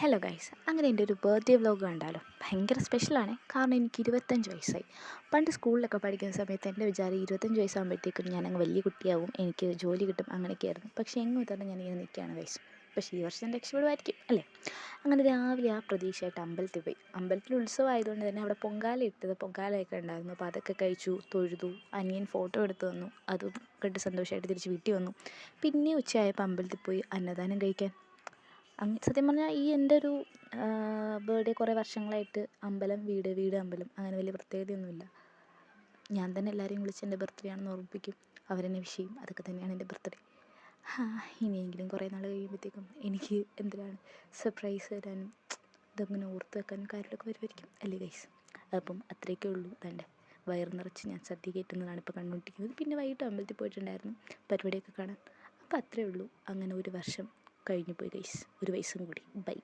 Hello guys അങ്ങനെ എന്റെ ഒരു ബർത്ത്ഡേ വ്ലോഗ് കണ്ടാലോ? ഭയങ്കര സ്പെഷ്യലാണ് കാരണം എനിക്ക് ഇരുപത്തഞ്ച് വയസ്സായി. പണ്ട് സ്കൂളിലൊക്കെ പഠിക്കുന്ന സമയത്ത് എന്റെ വിചാരം ഇരുപത്തഞ്ച് വയസ്സാകുമ്പോഴത്തേക്കും ഞാൻ അങ്ങ് വലിയ കുട്ടിയാവും എനിക്ക് ജോലി കിട്ടും അങ്ങനെയൊക്കെയായിരുന്നു. പക്ഷേ എങ്ങും തന്നെ ഞാൻ ഇങ്ങനെ നിൽക്കുകയാണ് ഗൈസ് പക്ഷേ ഈ വർഷം രക്ഷപ്പെടുമായിരിക്കും അല്ലേ? അങ്ങനെ രാവിലെ ആ പ്രതീക്ഷയായിട്ട് അമ്പലത്തിൽ പോയി. അമ്പലത്തിൽ ഉത്സവം ആയതുകൊണ്ട് തന്നെ അവിടെ പൊങ്കാല ഇട്ടത് പൊങ്കാലയൊക്കെ ഉണ്ടായിരുന്നു. അപ്പോൾ അതൊക്കെ കഴിച്ചു തൊഴുതു അനിയൻ ഫോട്ടോ എടുത്തു തന്നു. അതും കണ്ട് സന്തോഷമായിട്ട് തിരിച്ച് വീട്ടിൽ വന്നു. പിന്നെ ഉച്ചയായപ്പോൾ അമ്പലത്തിൽ പോയി അന്നദാനം കഴിക്കാൻ. സത്യം പറഞ്ഞാൽ ഈ എന്റെ ഒരു ബർത്ത്ഡേ കുറേ വർഷങ്ങളായിട്ട് അമ്പലം വീട് വീട് അമ്പലം അങ്ങനെ വലിയ പ്രത്യേകതയൊന്നുമില്ല. ഞാൻ തന്നെ എല്ലാവരെയും വിളിച്ച് എന്റെ ബർത്ത്ഡേ ആണെന്ന് ഓർമ്മിപ്പിക്കും അവരെന്നെ വിഷ് ചെയ്യും. അതൊക്കെ തന്നെയാണ് എന്റെ ബർത്ത്ഡേ ഇനിയെങ്കിലും കുറേ നാൾ കഴിയുമ്പോഴത്തേക്കും എനിക്ക് എന്തിനാണ് സർപ്രൈസ് തരാനും ഇതങ്ങനെ ഓർത്ത് വെക്കാനും കാര്യങ്ങളൊക്കെ വരുമായിരിക്കും അല്ലേ ഗൈസ് അപ്പം അത്രയൊക്കെ ഉള്ളൂ. തന്റെ വയർ നിറച്ച് ഞാൻ സദ്യ കയറ്റുന്നതാണ് ഇപ്പോൾ കണ്ടുകൊണ്ടിരിക്കുന്നത്. പിന്നെ വൈകിട്ട് അമ്പലത്തിൽ പോയിട്ടുണ്ടായിരുന്നു. പരിപാടിയൊക്കെ കാണാൻ. അപ്പം അത്രയേ ഉള്ളൂ. അങ്ങനെ ഒരു വർഷം കഴിഞ്ഞു പോയി ഗൈസ് ഒരു വയസ്സും കൂടി. ബൈ